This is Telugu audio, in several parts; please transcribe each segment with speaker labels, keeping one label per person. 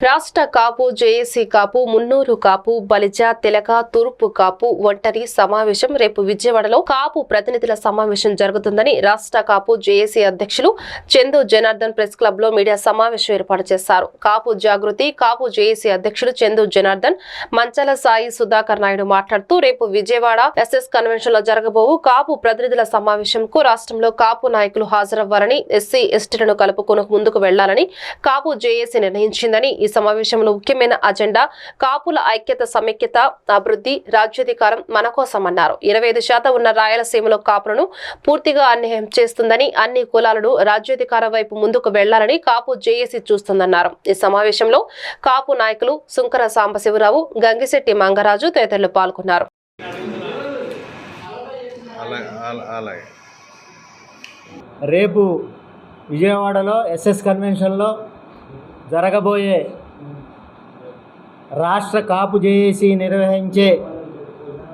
Speaker 1: రాష్ట్ర కాపు జేఏసీ కాపు మున్నూరు కాపు బలిజ తెలక తూర్పు కాపు ఒంటరి సమావేశం రేపు విజయవాడలో కాపు ప్రతినిధుల సమావేశం జరుగుతుందని రాష్ట్ర కాపు జేఏసీ అధ్యక్షులు చందు జనార్దన్ ప్రెస్ క్లబ్లో మీడియా సమావేశం ఏర్పాటు చేశారు. కాపు జాగృతి కాపు జేఏసీ అధ్యక్షులు చందు జనార్దన్ మంచాల సాయి సుధాకర్ నాయుడు మాట్లాడుతూ రేపు విజయవాడ ఎస్ఎస్ కన్వెన్షన్లో జరగబోవు కాపు ప్రతినిధుల సమావేశంకు రాష్ట్రంలో కాపు నాయకులు హాజరవ్వాలని ఎస్సీ ఎస్టీలను కలుపుకొని ముందుకు వెళ్ళాలని కాపు జేఏసీ నిర్ణయించిందని ఈ సమావేశంలో ముఖ్యమైన అజెండా కాపుల ఐక్యత సమైక్యత అభివృద్ధి రాజ్యాధికారం మన కోసమన్నారు ఇరవై ఐదు శాతం ఉన్న రాయలసీమలో కాపులను పూర్తిగా అన్యాయం చేస్తుందని అన్ని కులాలను రాజ్యాధికారం వైపు ముందుకు వెళ్ళాలని కాపు జేఏసీ చూస్తుందన్నారు. ఈ సమావేశంలో కాపు నాయకులు సుంకర సాంబశివరావు గంగిశెట్టి మంగరాజు తదితరులు పాల్గొన్నారు.
Speaker 2: రేపు విజయవాడలో ఎస్ఎస్ కన్వెన్షన్లో జరగబోయే రాష్ట్ర కాపు జేఏసీ నిర్వహించే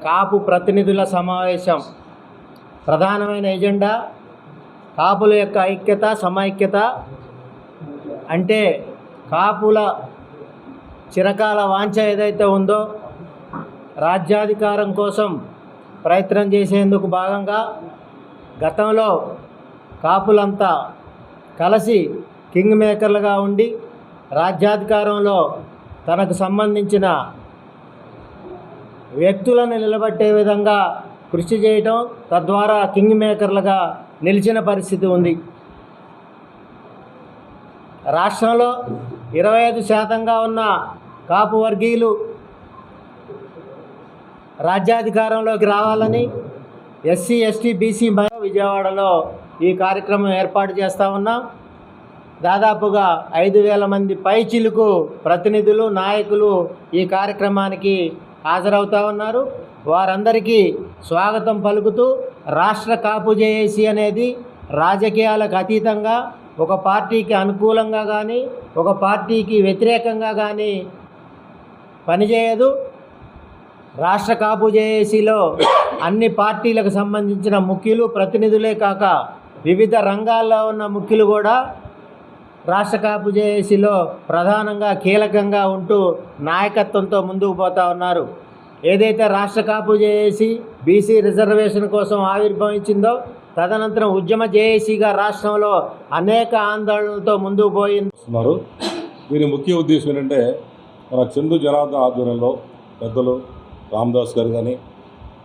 Speaker 2: కాపు ప్రతినిధుల సమావేశం. ప్రధానమైన ఎజెండా కాపుల యొక్క ఐక్యత సమైక్యత అంటే కాపుల చిరకాల వాంఛ ఏదైతే ఉందో రాజ్యాధికారం కోసం ప్రయత్నం చేసేందుకు భాగంగా గతంలో కాపులంతా కలిసి కింగ్ మేకర్లుగా ఉండి రాజ్యాధికారంలో తనకు సంబంధించిన వ్యక్తులను నిలబెట్టే విధంగా కృషి చేయటం తద్వారా కింగ్ మేకర్లుగా నిలిచిన పరిస్థితి ఉంది. రాష్ట్రంలో ఇరవై ఐదు శాతంగా ఉన్న కాపు వర్గీయులు రాజ్యాధికారంలోకి రావాలని ఎస్సీ ఎస్టీ బీసీ మహిళ విజయవాడలో ఈ కార్యక్రమం ఏర్పాటు చేస్తా ఉన్నాం. దాదాపుగా ఐదు వేల మంది పైచిలుకు ప్రతినిధులు నాయకులు ఈ కార్యక్రమానికి హాజరవుతా ఉన్నారు. వారందరికీ స్వాగతం పలుకుతూ రాష్ట్ర కాపు జేఏసీ అనేది రాజకీయాలకు అతీతంగా ఒక పార్టీకి అనుకూలంగా కానీ ఒక పార్టీకి వ్యతిరేకంగా కానీ పనిచేయదు. రాష్ట్ర కాపు జేఏసీలో అన్ని పార్టీలకు సంబంధించిన ముఖ్యులు ప్రతినిధులే కాక వివిధ రంగాల్లో ఉన్న ముఖ్యులు కూడా రాష్ట్ర కాపు జేఏసీలో ప్రధానంగా కీలకంగా ఉంటూ నాయకత్వంతో ముందుకు పోతా ఉన్నారు. ఏదైతే రాష్ట్ర కాపు జేఏసీ బీసీ రిజర్వేషన్ కోసం ఆవిర్భవించిందో తదనంతరం ఉద్యమ జేఏసీగా రాష్ట్రంలో అనేక ఆందోళనలతో ముందుకు పోయింది.
Speaker 3: దీని ముఖ్య ఉద్దేశం ఏంటంటే మన చందు జనార్దన్ ఆధ్వర్యంలో పెద్దలు రామదాస్ గారు కానీ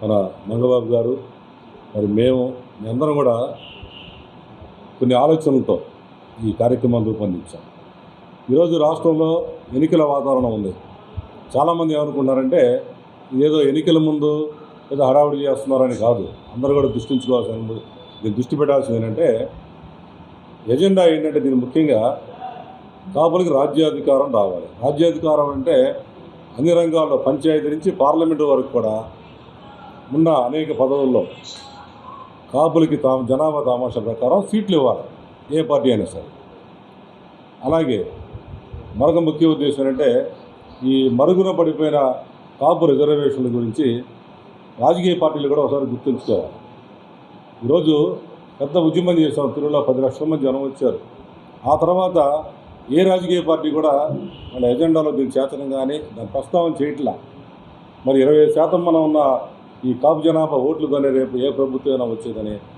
Speaker 3: మన మంగబాబు గారు మరి మేము అందరం కూడా కొన్ని ఆలోచనలతో ఈ కార్యక్రమాన్ని రూపొందించాం. ఈరోజు రాష్ట్రంలో ఎన్నికల వాతావరణం ఉంది. చాలామంది ఏమనుకున్నారంటే ఏదో ఎన్నికల ముందు ఏదో హడావుడి చేస్తున్నారని కాదు. అందరూ కూడా దృష్టించుకోవాల్సిన దీన్ని దృష్టి పెట్టాల్సింది ఏంటంటే ఎజెండా ఏంటంటే దీని ముఖ్యంగా కాపులకి రాజ్యాధికారం రావాలి. రాజ్యాధికారం అంటే అన్ని రంగాల్లో పంచాయతీ నుంచి పార్లమెంటు వరకు కూడా ఉన్న అనేక పదవుల్లో కాపులకి తా జనాభా తామాషా ప్రకారం సీట్లు ఇవ్వాలి. ఏ పార్టీ అయినా సరే. అలాగే మరొక ముఖ్య ఉద్దేశం ఏంటంటే ఈ మరుగున పడిపోయిన కాపు రిజర్వేషన్ల గురించి రాజకీయ పార్టీలు కూడా ఒకసారి గుర్తుంచుకోవాలి. ఈరోజు పెద్ద ఉద్యమం చేసాం తిరుమల పది లక్షల మంది జనం వచ్చారు. ఆ తర్వాత ఏ రాజకీయ పార్టీ కూడా వాళ్ళ ఎజెండాలో దీన్ని చేతనం కానీ దాని ప్రస్తావన చేయట్లా. మరి ఇరవై శాతం మనం ఉన్న ఈ కాపు జనాభా ఓట్లు కానీ రేపు ఏ ప్రభుత్వం అయినా వచ్చేదని